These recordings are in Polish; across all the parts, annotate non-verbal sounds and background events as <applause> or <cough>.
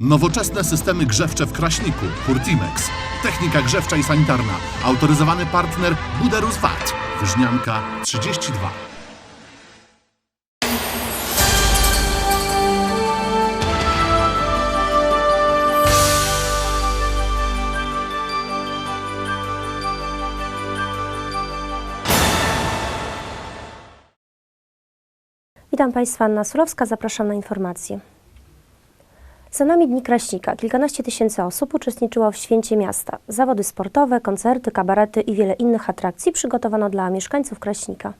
Nowoczesne systemy grzewcze w Kraśniku, Purtimex. Technika grzewcza i sanitarna. Autoryzowany partner Buderus VAT. Wyżnianka 32. Witam Państwa, Anna Surowska, zapraszam na informacje. Za nami Dni Kraśnika. Kilkanaście tysięcy osób uczestniczyło w święcie miasta. Zawody sportowe, koncerty, kabarety i wiele innych atrakcji przygotowano dla mieszkańców Kraśnika.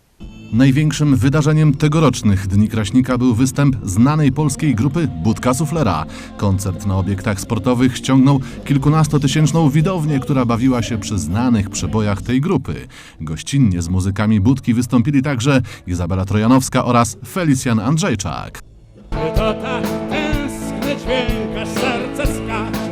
Największym wydarzeniem tegorocznych Dni Kraśnika był występ znanej polskiej grupy Budka Suflera. Koncert na obiektach sportowych ściągnął kilkunastotysięczną widownię, która bawiła się przy znanych przebojach tej grupy. Gościnnie z muzykami Budki wystąpili także Izabela Trojanowska oraz Felicjan Andrzejczak. To tak aż serce skacze?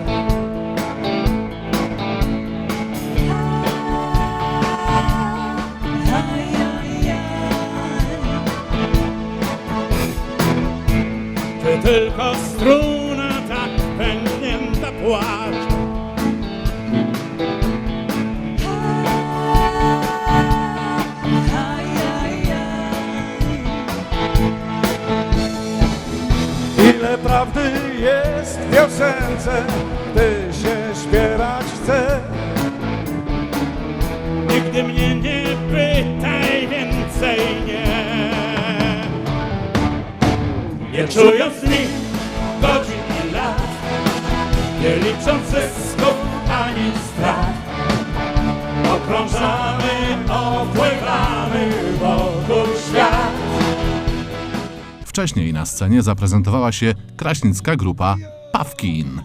Czy tylko struna jest w piosence, gdy się śpiewać chce. Nigdy mnie nie pytaj więcej nie Nie czując Wcześniej na scenie zaprezentowała się kraśnicka grupa Pawkin.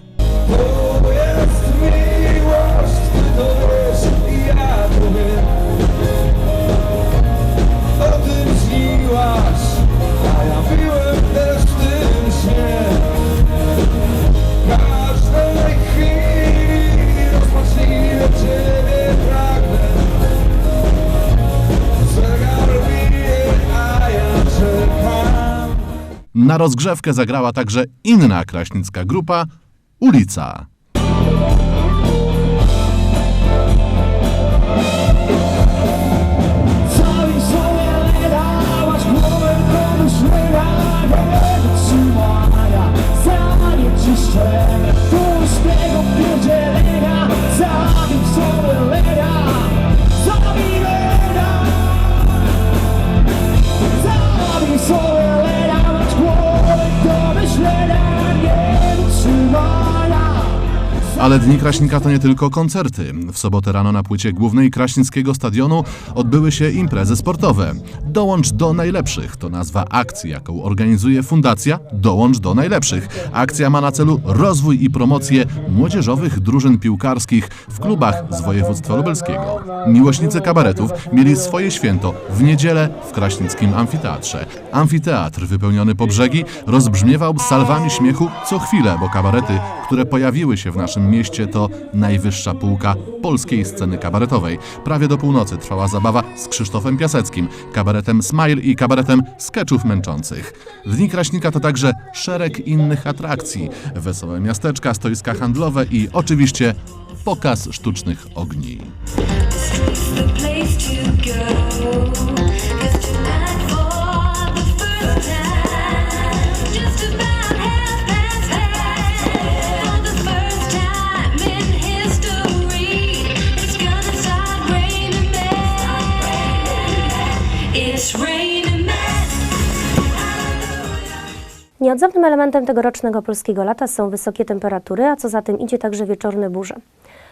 Na rozgrzewkę zagrała także inna kraśnicka grupa Ulica. Ale Dni Kraśnika to nie tylko koncerty. W sobotę rano na płycie głównej Kraśnickiego Stadionu odbyły się imprezy sportowe. Dołącz do najlepszych to nazwa akcji, jaką organizuje Fundacja Dołącz do najlepszych. Akcja ma na celu rozwój i promocję młodzieżowych drużyn piłkarskich w klubach z województwa lubelskiego. Miłośnicy kabaretów mieli swoje święto w niedzielę w Kraśnickim Amfiteatrze. Amfiteatr wypełniony po brzegi rozbrzmiewał salwami śmiechu co chwilę, bo kabarety, które pojawiły się w naszym mieście to najwyższa półka polskiej sceny kabaretowej. Prawie do północy trwała zabawa z Krzysztofem Piaseckim, kabaretem Smile i kabaretem skeczów męczących. Dni Kraśnika to także szereg innych atrakcji, wesołe miasteczka, stoiska handlowe i oczywiście pokaz sztucznych ogni. Nieodzownym elementem tegorocznego polskiego lata są wysokie temperatury, a co za tym idzie także wieczorne burze.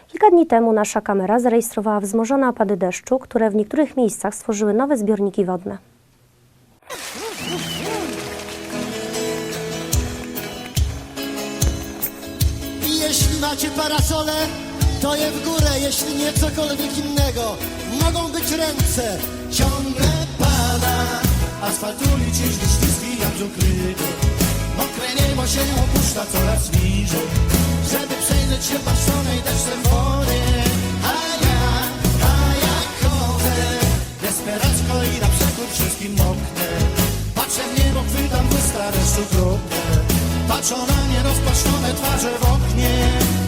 Kilka dni temu nasza kamera zarejestrowała wzmożone opady deszczu, które w niektórych miejscach stworzyły nowe zbiorniki wodne. I jeśli macie parasole, to je w górę, jeśli nie cokolwiek innego. Mogą być ręce, ciągle pada, asfalt ulic jeździ śliski jak ukryty. Mokre niebo się opuszcza coraz niżej, żeby przejrzeć się patrzonej deszczem wody. A ja, a ja chodzę, desperacko i na przekór wszystkim moknę. Patrzę w niebo, chwytam błyska deszczu kropkę. Patrzą na mnie twarze w oknie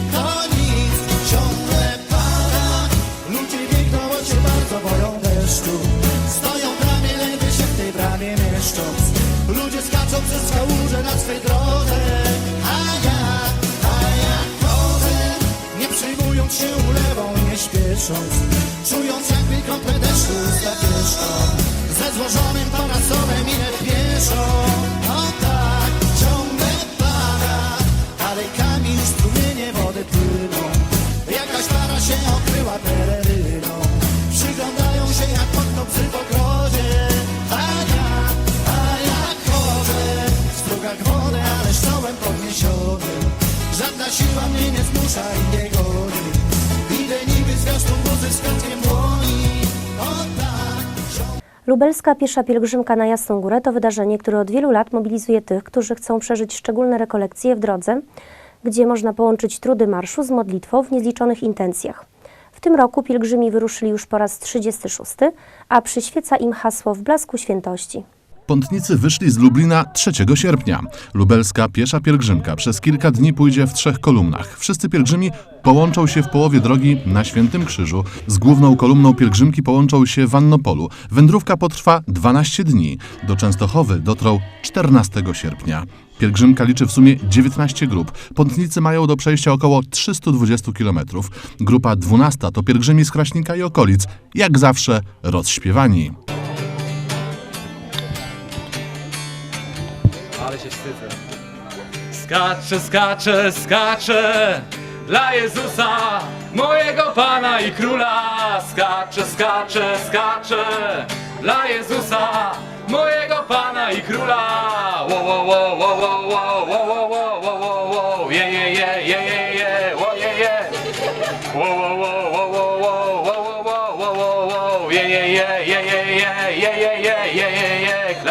przez kałuże na swej drodze. A ja, a ja chodzę, nie przejmując się ulewą, nie śpiesząc. Czując jakby krople deszczu zapieszczą. Ze złożonym parasolem idę pieszo. Żadna siła mnie nie zmusza i nie goni. Idę niby zwiastun muzy z kwiatkiem dłoni. Tak, Lubelska Piesza Pielgrzymka na Jasną Górę to wydarzenie, które od wielu lat mobilizuje tych, którzy chcą przeżyć szczególne rekolekcje w drodze, gdzie można połączyć trudy marszu z modlitwą w niezliczonych intencjach. W tym roku pielgrzymi wyruszyli już po raz 36, a przyświeca im hasło w blasku świętości. Pątnicy wyszli z Lublina 3 sierpnia. Lubelska piesza pielgrzymka przez kilka dni pójdzie w trzech kolumnach. Wszyscy pielgrzymi połączą się w połowie drogi na Świętym Krzyżu. Z główną kolumną pielgrzymki połączą się w Annopolu. Wędrówka potrwa 12 dni. Do Częstochowy dotrą 14 sierpnia. Pielgrzymka liczy w sumie 19 grup. Pątnicy mają do przejścia około 320 km. Grupa 12 to pielgrzymi z Kraśnika i okolic. Jak zawsze rozśpiewani. Się wstydzę. Skaczę, skaczę, skaczę dla Jezusa, mojego Pana i Króla. Skaczę, skaczę, skaczę dla Jezusa, mojego Pana i Króla. Wo, wo, wo, wo, wo, wo, wo, wo, wo, wo, wo, wo, je, je, je, je, je, je, wo, je, je. Wo, wo, wo, wo, wo, wo, wo, wo, wo, wo, wo, je, je, je.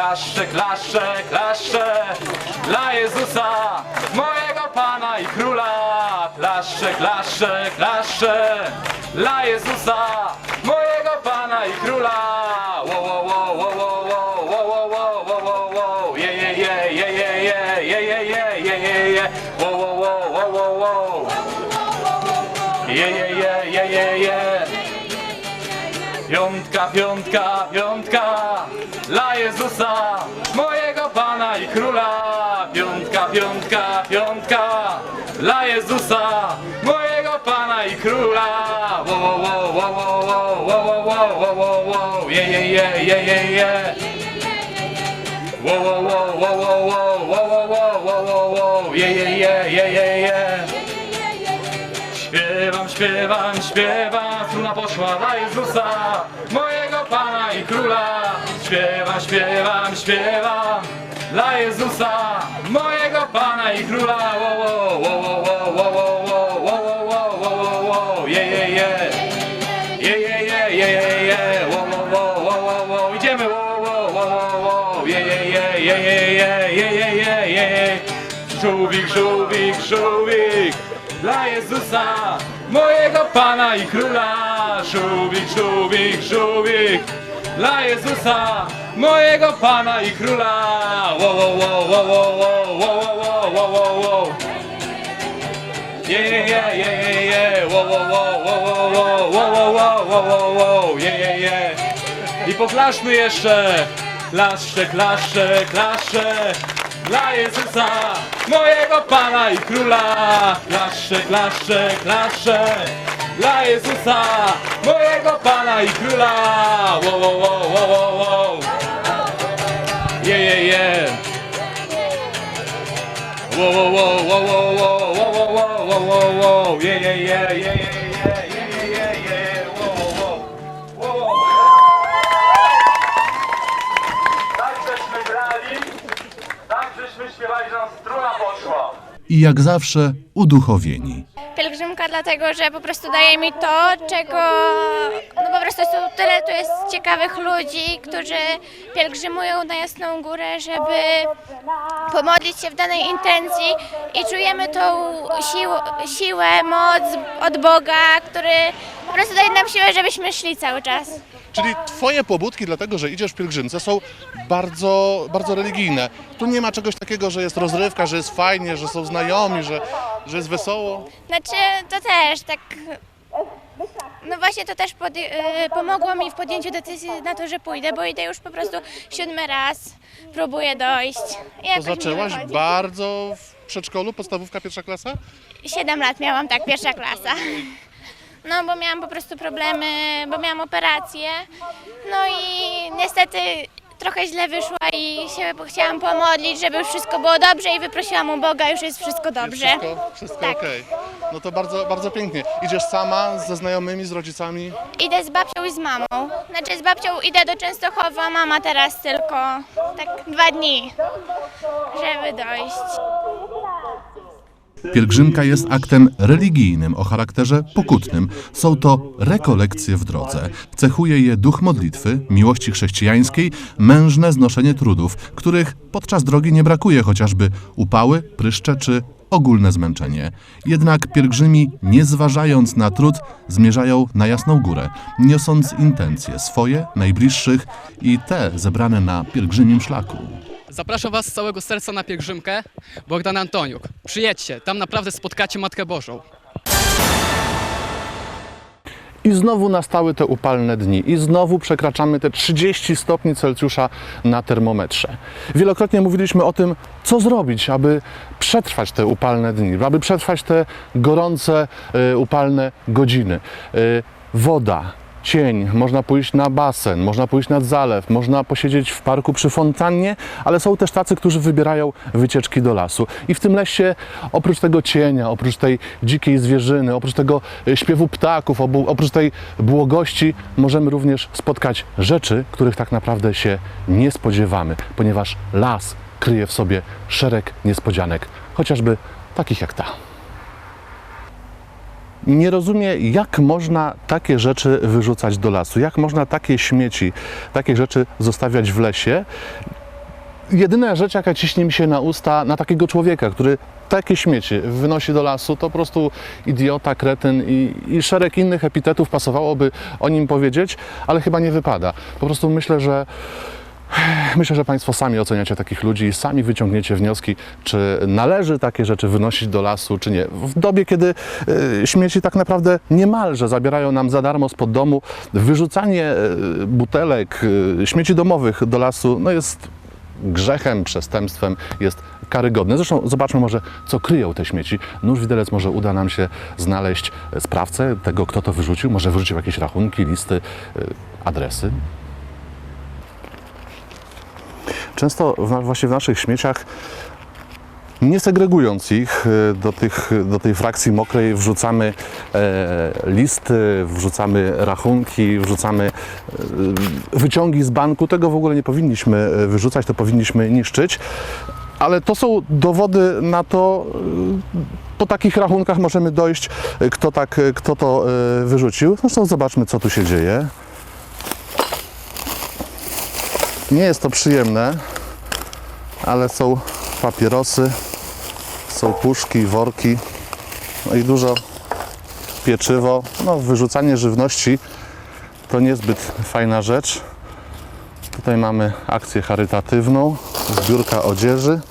Klaszcze, klaszcze, klaszcze dla Jezusa, mojego Pana i Króla. Klaszcze, klaszcze, klaszcze dla Jezusa, mojego Pana i Króla. Wo, wo, wo, wo, wo, wo, wo, wo, wo, wo, wo, wo, je, je, je, je, je, je, je, je, je, je, je, je. Wo, wo, wo, wo, wo, wo. Je, je, je, je, je, je. Piątka, piątka, piątka Króla. Piątka, piątka, piątka dla Jezusa, mojego Pana i Króla. Wo, wo, wo, wo, wo, wo, wo, wo, wo, wo, wo, je, je, je, je, je, je. Wo, wo, wo, wo, wo, wo, wo, wo, wo, wo, wo, je, je, je, je, je, je. Śpiewam, śpiewam, śpiewam, struna poszła dla Jezusa, mojego Pana i Króla. Śpiewam, śpiewam, śpiewam dla Jezusa, mojego Pana i Króla. Wo, wo, wo, wo, wo, wo, wo, wo, wo, wo, wo, wo, wo, je, je, je. Je, je, je, je, je, je, wo, wo, wo, wo, wo, wo, idziemy, wo, wo, wo, wo, wo, je, je, je, je, je, je, je, je, je, je. Żółwik, żółwik, żółwik dla Jezusa, mojego Pana i Króla. Żółwik, żółwik, żółwik dla Jezusa, mojego Pana i Króla. Wo, wo, wo, wo, wo, wo, wo, wo, wo, wo, wo. Je, je, je, je, je, je, wo, wo, wo, wo, wo, wo, wo, wo, wo, wo, wo, je, je, je. I poklaszmy jeszcze. Klaszcze, klaszcze, klaszcze dla Jezusa, mojego Pana i Króla. Klaszcze, klaszcze, klaszcze dla Jezusa, mojego Pana i Króla. Wo, wo, wo, wo, wo, je, je, je, je, je, je, je, je, je, je, wo, wo, wo, wo, wo. Tak żeśmy grali, tak żeśmy śpiewali, że struna poszła. I jak zawsze uduchowieni. Pielgrzymka dlatego, że po prostu daje mi to, czego no po prostu tu, tyle tu jest ciekawych ludzi, którzy pielgrzymują na Jasną Górę, żeby pomodlić się w danej intencji i czujemy tą siłę moc od Boga, który po prostu daje nam siłę, żebyśmy szli cały czas. Czyli twoje pobudki, dlatego że idziesz w pielgrzymce, są bardzo, bardzo religijne. Tu nie ma czegoś takiego, że jest rozrywka, że jest fajnie, że są znajomi, że, że jest wesoło. Znaczy, to też tak. No właśnie to też pod, y, pomogło mi w podjęciu decyzji na to, że pójdę, bo idę już po prostu siódmy raz, próbuję dojść. I To mi zaczęłaś wychodzi. bardzo w przedszkolu, podstawówka, pierwsza klasa? Siedem lat miałam, tak, pierwsza klasa. No bo miałam po prostu problemy, bo miałam operację. No i niestety trochę źle wyszła i się chciałam pomodlić, żeby już wszystko było dobrze i wyprosiłam u Boga, już jest wszystko dobrze. Jest wszystko wszystko Tak. okej. No to bardzo, bardzo pięknie. Idziesz sama, ze znajomymi, z rodzicami? Idę z babcią i z mamą. Znaczy z babcią idę do Częstochowa, mama teraz tylko tak dwa dni, żeby dojść. Pielgrzymka jest aktem religijnym o charakterze pokutnym. Są to rekolekcje w drodze. Cechuje je duch modlitwy, miłości chrześcijańskiej, mężne znoszenie trudów, których podczas drogi nie brakuje, chociażby upały, pryszcze czy ogólne zmęczenie. Jednak pielgrzymi, nie zważając na trud, zmierzają na Jasną Górę, niosąc intencje swoje, najbliższych i te zebrane na pielgrzymim szlaku. Zapraszam Was z całego serca na pielgrzymkę Bogdan Antoniuk. Przyjedźcie, tam naprawdę spotkacie Matkę Bożą. I znowu nastały te upalne dni, i znowu przekraczamy te 30 stopni Celsjusza na termometrze. Wielokrotnie mówiliśmy o tym, co zrobić, aby przetrwać te upalne dni, aby przetrwać te gorące, y, upalne godziny. Y, woda, cień, można pójść na basen, można pójść nad zalew, można posiedzieć w parku przy fontannie, ale są też tacy, którzy wybierają wycieczki do lasu. I w tym lesie, oprócz tego cienia, oprócz tej dzikiej zwierzyny, oprócz tego y, śpiewu ptaków, oprócz tej błogości, możemy również spotkać rzeczy, których tak naprawdę się nie spodziewamy, ponieważ las kryje w sobie szereg niespodzianek, chociażby takich jak ta nie rozumie, jak można takie rzeczy wyrzucać do lasu, jak można takie śmieci, takie rzeczy zostawiać w lesie. Jedyna rzecz, jaka ciśnie mi się na usta na takiego człowieka, który takie śmieci wynosi do lasu, to po prostu idiota, kretyn i, i szereg innych epitetów pasowałoby o nim powiedzieć, ale chyba nie wypada. Po prostu myślę, że Myślę, że Państwo sami oceniacie takich ludzi i sami wyciągniecie wnioski, czy należy takie rzeczy wynosić do lasu, czy nie. W dobie, kiedy e, śmieci tak naprawdę niemalże zabierają nam za darmo spod domu, wyrzucanie e, butelek, e, śmieci domowych do lasu no jest grzechem, przestępstwem, jest karygodne. Zresztą zobaczmy może, co kryją te śmieci. Nóż widelec może uda nam się znaleźć sprawcę tego, kto to wyrzucił. Może wyrzucił jakieś rachunki, listy, adresy. Często w, właśnie w naszych śmieciach, nie segregując ich e, do, tych, do tej frakcji mokrej, wrzucamy e, listy, wrzucamy rachunki, wrzucamy e, wyciągi z banku. Tego w ogóle nie powinniśmy wyrzucać, to powinniśmy niszczyć. Ale to są dowody na to, po takich rachunkach możemy dojść, kto, tak, kto to wyrzucił. Zresztą zobaczmy, co tu się dzieje. Nie jest to przyjemne, ale są papierosy, są puszki, worki, no i dużo pieczywo. No, wyrzucanie żywności to niezbyt fajna rzecz. Tutaj mamy akcję charytatywną, zbiórka odzieży.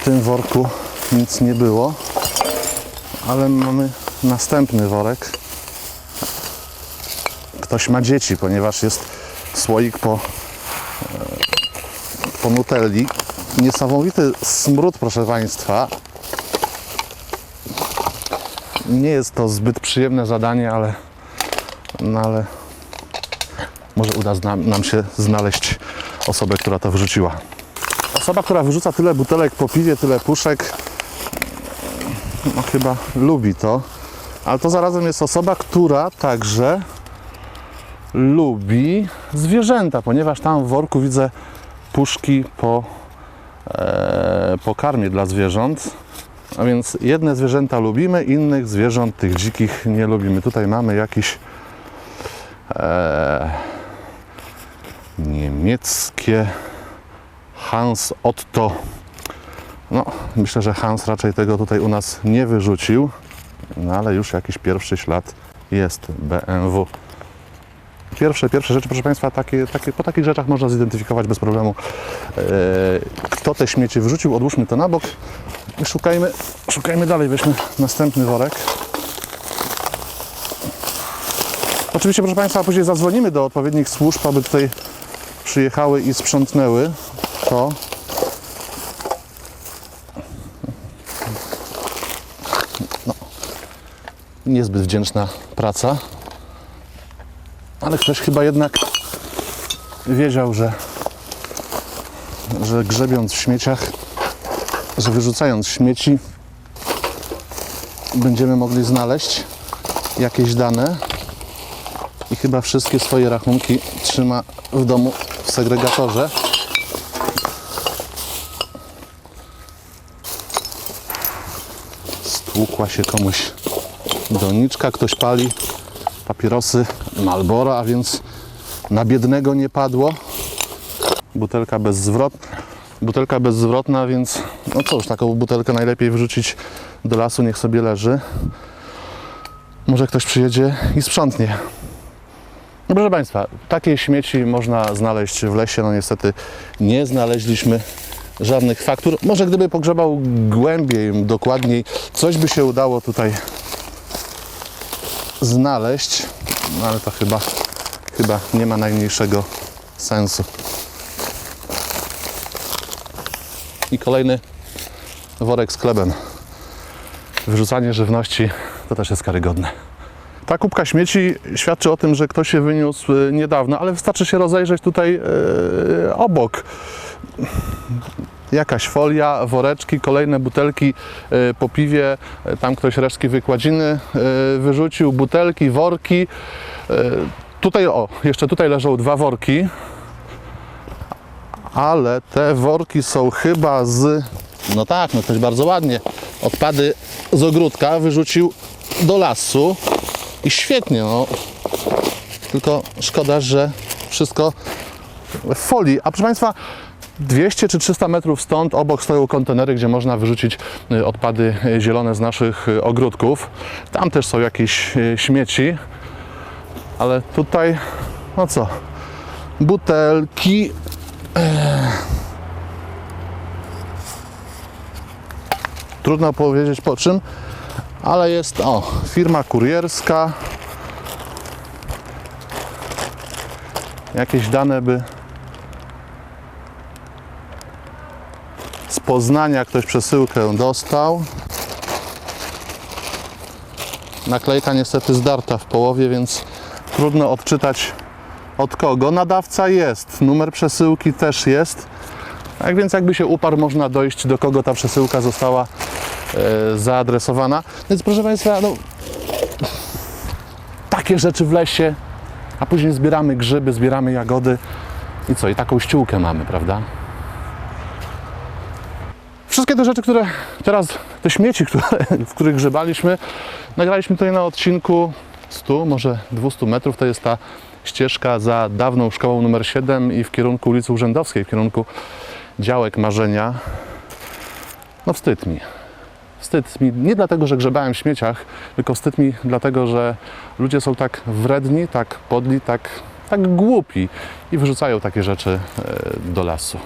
W tym worku nic nie było, ale mamy następny worek ktoś ma dzieci, ponieważ jest słoik po, e, po nutelli. Niesamowity smród, proszę Państwa. Nie jest to zbyt przyjemne zadanie, ale, no ale może uda zna, nam się znaleźć osobę, która to wyrzuciła. Osoba, która wyrzuca tyle butelek po piwie, tyle puszek, no chyba lubi to. Ale to zarazem jest osoba, która także lubi zwierzęta, ponieważ tam w worku widzę puszki po e, pokarmie dla zwierząt. A więc jedne zwierzęta lubimy, innych zwierząt, tych dzikich, nie lubimy. Tutaj mamy jakiś e, niemieckie Hans Otto. No, myślę, że Hans raczej tego tutaj u nas nie wyrzucił, no ale już jakiś pierwszy ślad jest BMW. Pierwsze, pierwsze rzeczy, proszę Państwa, takie, takie, po takich rzeczach można zidentyfikować bez problemu, e, kto te śmieci wyrzucił. Odłóżmy to na bok i szukajmy, szukajmy dalej. Weźmy następny worek. Oczywiście, proszę Państwa, później zadzwonimy do odpowiednich służb, aby tutaj przyjechały i sprzątnęły to. No, niezbyt wdzięczna praca, ale ktoś chyba jednak wiedział, że, że grzebiąc w śmieciach, że wyrzucając śmieci, będziemy mogli znaleźć jakieś dane i chyba wszystkie swoje rachunki trzyma w domu w segregatorze. Stłukła się komuś doniczka, ktoś pali papierosy Malbora, a więc na biednego nie padło. Butelka bezzwrotna, butelka bezzwrotna, więc no cóż, taką butelkę najlepiej wyrzucić do lasu, niech sobie leży. Może ktoś przyjedzie i sprzątnie. No proszę Państwa, takie śmieci można znaleźć w lesie. No niestety nie znaleźliśmy żadnych faktur. Może gdyby pogrzebał głębiej, dokładniej, coś by się udało tutaj znaleźć, no ale to chyba, chyba nie ma najmniejszego sensu. I kolejny worek z chlebem. Wyrzucanie żywności to też jest karygodne. Ta kubka śmieci świadczy o tym, że ktoś się wyniósł e, niedawno, ale wystarczy się rozejrzeć tutaj e, obok. Jakaś folia, woreczki, kolejne butelki e, po piwie, e, tam ktoś resztki wykładziny e, wyrzucił, butelki, worki. Tutaj, o, jeszcze tutaj leżą dwa worki, ale te worki są chyba z, no tak, no ktoś bardzo ładnie, odpady z ogródka wyrzucił do lasu i świetnie, no. Tylko szkoda, że wszystko w folii. A proszę Państwa, 200 czy 300 metrów stąd obok stoją kontenery, gdzie można wyrzucić y, odpady y, zielone z naszych y, ogródków. Tam też są jakieś śmieci, ale tutaj, no co, butelki. Trudno powiedzieć po czym, ale jest, o, firma kurierska. Jakieś dane by Poznania ktoś przesyłkę dostał. Naklejka niestety zdarta w połowie, więc trudno odczytać od kogo. Nadawca jest, numer przesyłki też jest. Tak więc jakby się uparł, można dojść do kogo ta przesyłka została e, zaadresowana. Więc proszę Państwa, no, takie rzeczy w lesie, a później zbieramy grzyby, zbieramy jagody i co? I taką ściółkę mamy, prawda? Wszystkie te rzeczy, które teraz, te śmieci, które, <laughs> w których grzebaliśmy, nagraliśmy tutaj na odcinku 100, może 200 metrów. To jest ta ścieżka za dawną szkołą numer 7 i w kierunku ulicy Urzędowskiej, w kierunku działek marzenia. No wstyd mi. Wstyd mi nie dlatego, że grzebałem w śmieciach, tylko wstyd mi dlatego, że ludzie są tak wredni, tak podli, tak, tak głupi i wyrzucają takie rzeczy e, do lasu.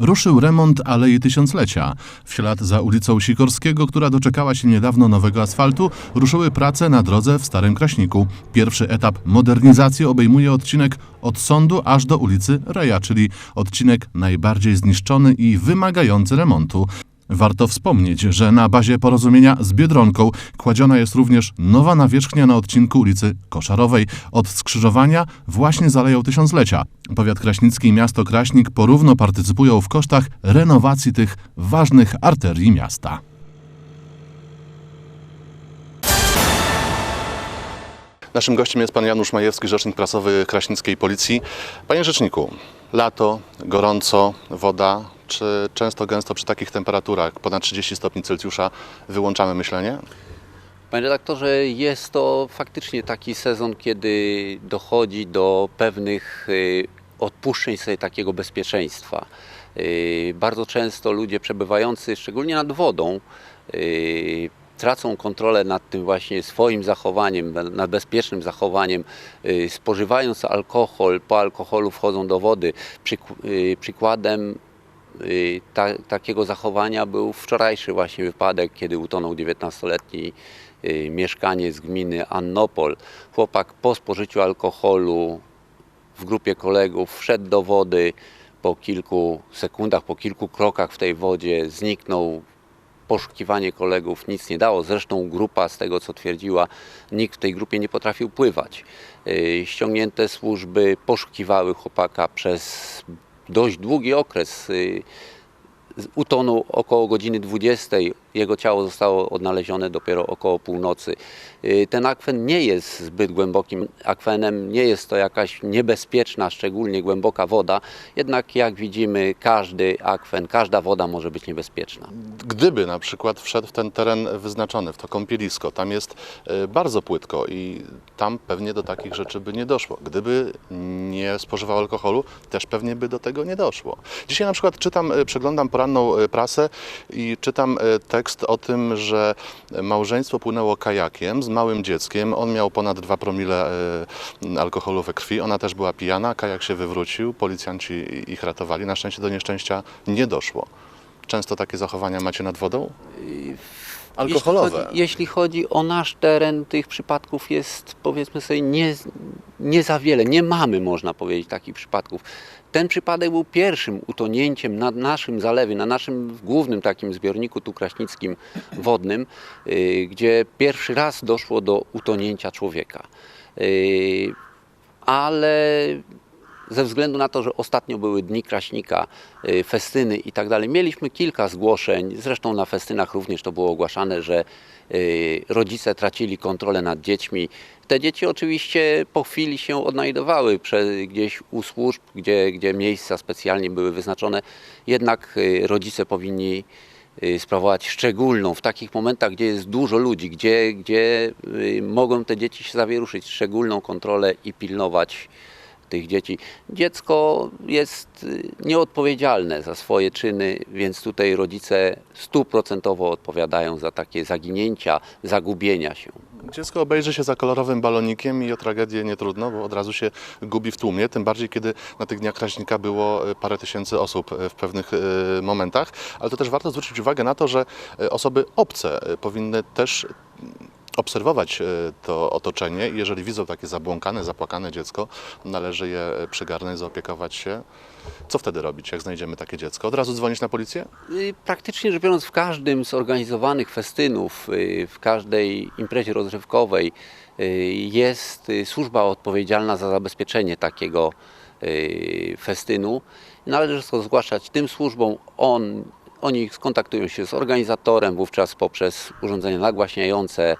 Ruszył remont Alei Tysiąclecia. W ślad za ulicą Sikorskiego, która doczekała się niedawno nowego asfaltu, ruszyły prace na drodze w Starym Kraśniku. Pierwszy etap modernizacji obejmuje odcinek od sądu aż do ulicy Reja, czyli odcinek najbardziej zniszczony i wymagający remontu. Warto wspomnieć, że na bazie porozumienia z Biedronką kładziona jest również nowa nawierzchnia na odcinku ulicy Koszarowej od skrzyżowania właśnie z Aleją Tysiąclecia. Powiat kraśnicki i miasto Kraśnik porówno partycypują w kosztach renowacji tych ważnych arterii miasta. Naszym gościem jest pan Janusz Majewski, rzecznik prasowy Kraśnickiej Policji. Panie rzeczniku, lato, gorąco, woda. Czy często, gęsto przy takich temperaturach ponad 30 stopni Celsjusza wyłączamy myślenie? Panie redaktorze, jest to faktycznie taki sezon, kiedy dochodzi do pewnych y, odpuszczeń sobie takiego bezpieczeństwa. Y, Bardzo często ludzie przebywający, szczególnie nad wodą, y, tracą kontrolę nad tym właśnie swoim zachowaniem, na- nad bezpiecznym zachowaniem, spożywając alkohol, po alkoholu wchodzą do wody. Przyk- Przykładem ta, takiego zachowania był wczorajszy właśnie wypadek, kiedy utonął 19-letni y, mieszkaniec gminy Annopol. Chłopak po spożyciu alkoholu w grupie kolegów wszedł do wody, po kilku sekundach, po kilku krokach w tej wodzie zniknął. Poszukiwanie kolegów nic nie dało. Zresztą grupa, z tego co twierdziła, nikt w tej grupie nie potrafił pływać. Y, Ściągnięte służby poszukiwały chłopaka przez dość długi okres. Y, Utonął około godziny 20. Jego ciało zostało odnalezione dopiero około północy. Y, Ten akwen nie jest zbyt głębokim akwenem, nie jest to jakaś niebezpieczna, szczególnie głęboka woda. Jednak jak widzimy, każdy akwen, każda woda może być niebezpieczna. Gdyby na przykład wszedł w ten teren wyznaczony, w to kąpielisko, tam jest e, bardzo płytko i tam pewnie do takich rzeczy by nie doszło. Gdyby nie spożywał alkoholu, też pewnie by do tego nie doszło. Dzisiaj na przykład czytam, e, przeglądam poranną prasę i czytam e, tekst o tym, że małżeństwo płynęło kajakiem z małym dzieckiem. On miał ponad 2 promile e, alkoholu we krwi, ona też była pijana, kajak się wywrócił, policjanci ich ratowali. Na szczęście do nieszczęścia nie doszło. Często takie zachowania macie nad wodą? Alkoholowe. Jeśli chodzi, jeśli chodzi o nasz teren, tych przypadków jest powiedzmy sobie nie, nie za wiele. Nie mamy, można powiedzieć, takich przypadków. Ten przypadek był pierwszym utonięciem na naszym zalewie, na naszym głównym takim zbiorniku tu kraśnickim wodnym, y, gdzie pierwszy raz doszło do utonięcia człowieka. Y, ale ze względu na to, że ostatnio były dni Kraśnika, y, festyny i tak dalej, mieliśmy kilka zgłoszeń, zresztą na festynach również to było ogłaszane, że rodzice tracili kontrolę nad dziećmi. Te dzieci oczywiście po chwili się odnajdowały gdzieś u służb, gdzie, gdzie miejsca specjalnie były wyznaczone, jednak y, rodzice powinni y, sprawować szczególną w takich momentach, gdzie jest dużo ludzi, gdzie, gdzie y, mogą te dzieci się zawieruszyć, szczególną kontrolę i pilnować tych dzieci. Dziecko jest y, nieodpowiedzialne za swoje czyny, więc tutaj rodzice stuprocentowo odpowiadają za takie zaginięcia, zagubienia się. Dziecko obejrzy się za kolorowym balonikiem i o tragedię nie trudno, bo od razu się gubi w tłumie, tym bardziej kiedy na tych dniach Kraśnika było e, parę tysięcy osób e, w pewnych momentach, ale to też warto zwrócić uwagę na to, że osoby obce powinny też obserwować e, to otoczenie i jeżeli widzą takie zabłąkane, zapłakane dziecko, należy je przygarnąć, zaopiekować się. Co wtedy robić, jak znajdziemy takie dziecko? Od razu dzwonić na policję? Y, Praktycznie rzecz biorąc, w każdym z organizowanych festynów, y, w każdej imprezie rozrywkowej y, jest służba odpowiedzialna za zabezpieczenie takiego festynu. Należy to zgłaszać tym służbom. On, oni skontaktują się z organizatorem, wówczas poprzez urządzenia nagłaśniające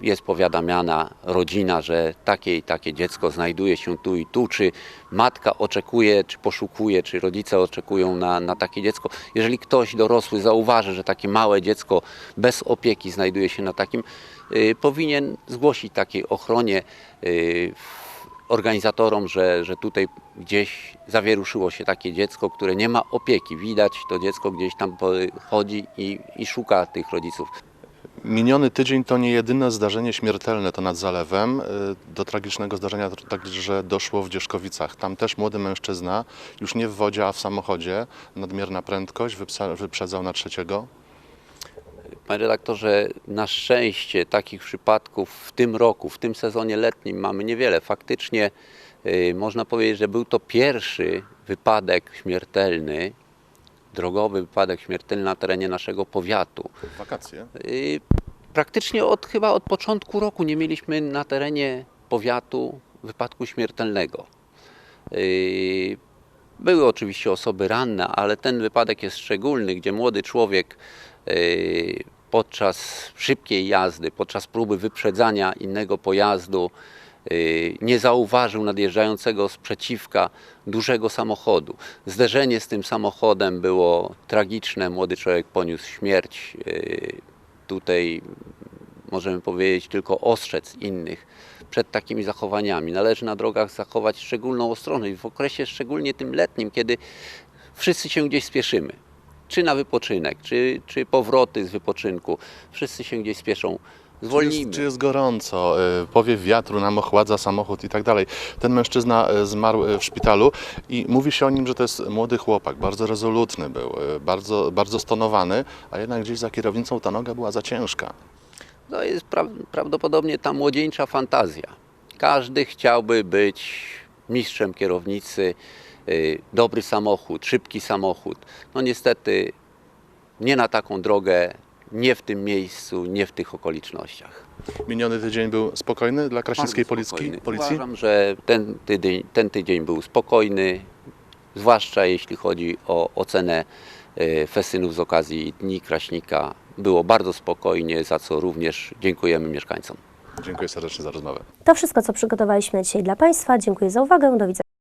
jest powiadamiana rodzina, że takie i takie dziecko znajduje się tu i tu, czy matka oczekuje, czy poszukuje, czy rodzice oczekują na, na takie dziecko. Jeżeli ktoś dorosły zauważy, że takie małe dziecko bez opieki znajduje się na takim, y, powinien zgłosić takiej ochronie y, organizatorom, że, że tutaj gdzieś zawieruszyło się takie dziecko, które nie ma opieki. Widać to dziecko gdzieś tam chodzi i, i szuka tych rodziców. Miniony tydzień to nie jedyne zdarzenie śmiertelne to nad zalewem. Y, Do tragicznego zdarzenia także doszło w Dzieszkowicach. Tam też młody mężczyzna, już nie w wodzie, a w samochodzie, nadmierna prędkość, wyprzedzał na trzeciego. Panie redaktorze, na szczęście takich przypadków w tym roku, w tym sezonie letnim mamy niewiele. Faktycznie y, można powiedzieć, że był to pierwszy wypadek śmiertelny, drogowy wypadek śmiertelny na terenie naszego powiatu. Wakacje. Y, Praktycznie od chyba od początku roku nie mieliśmy na terenie powiatu wypadku śmiertelnego. Y, Były oczywiście osoby ranne, ale ten wypadek jest szczególny, gdzie młody człowiek y, podczas szybkiej jazdy, podczas próby wyprzedzania innego pojazdu nie zauważył nadjeżdżającego z przeciwka dużego samochodu. Zderzenie z tym samochodem było tragiczne. Młody człowiek poniósł śmierć. Y, Tutaj możemy powiedzieć tylko ostrzec innych przed takimi zachowaniami. Należy na drogach zachować szczególną ostrożność w okresie szczególnie tym letnim, kiedy wszyscy się gdzieś spieszymy. Czy na wypoczynek, czy, czy powroty z wypoczynku. Wszyscy się gdzieś spieszą. Czy Zwolnijmy. jest, czy jest gorąco, y, powiew wiatru nam ochładza samochód i tak dalej. Ten mężczyzna y, zmarł y, w szpitalu i mówi się o nim, że to jest młody chłopak, bardzo rezolutny był, bardzo, bardzo stonowany, a jednak gdzieś za kierownicą ta noga była za ciężka. To jest pra prawdopodobnie ta młodzieńcza fantazja. Każdy chciałby być mistrzem kierownicy, dobry samochód, szybki samochód. No niestety nie na taką drogę, nie w tym miejscu, nie w tych okolicznościach. Miniony tydzień był spokojny dla kraśnickiej policji? spokojny. policji? Uważam, że ten tydzień, ten tydzień był spokojny, zwłaszcza jeśli chodzi o ocenę y, festynów z okazji Dni Kraśnika. Było bardzo spokojnie, za co również dziękujemy mieszkańcom. Dziękuję serdecznie za rozmowę. To wszystko, co przygotowaliśmy dzisiaj dla Państwa. Dziękuję za uwagę. Do widzenia.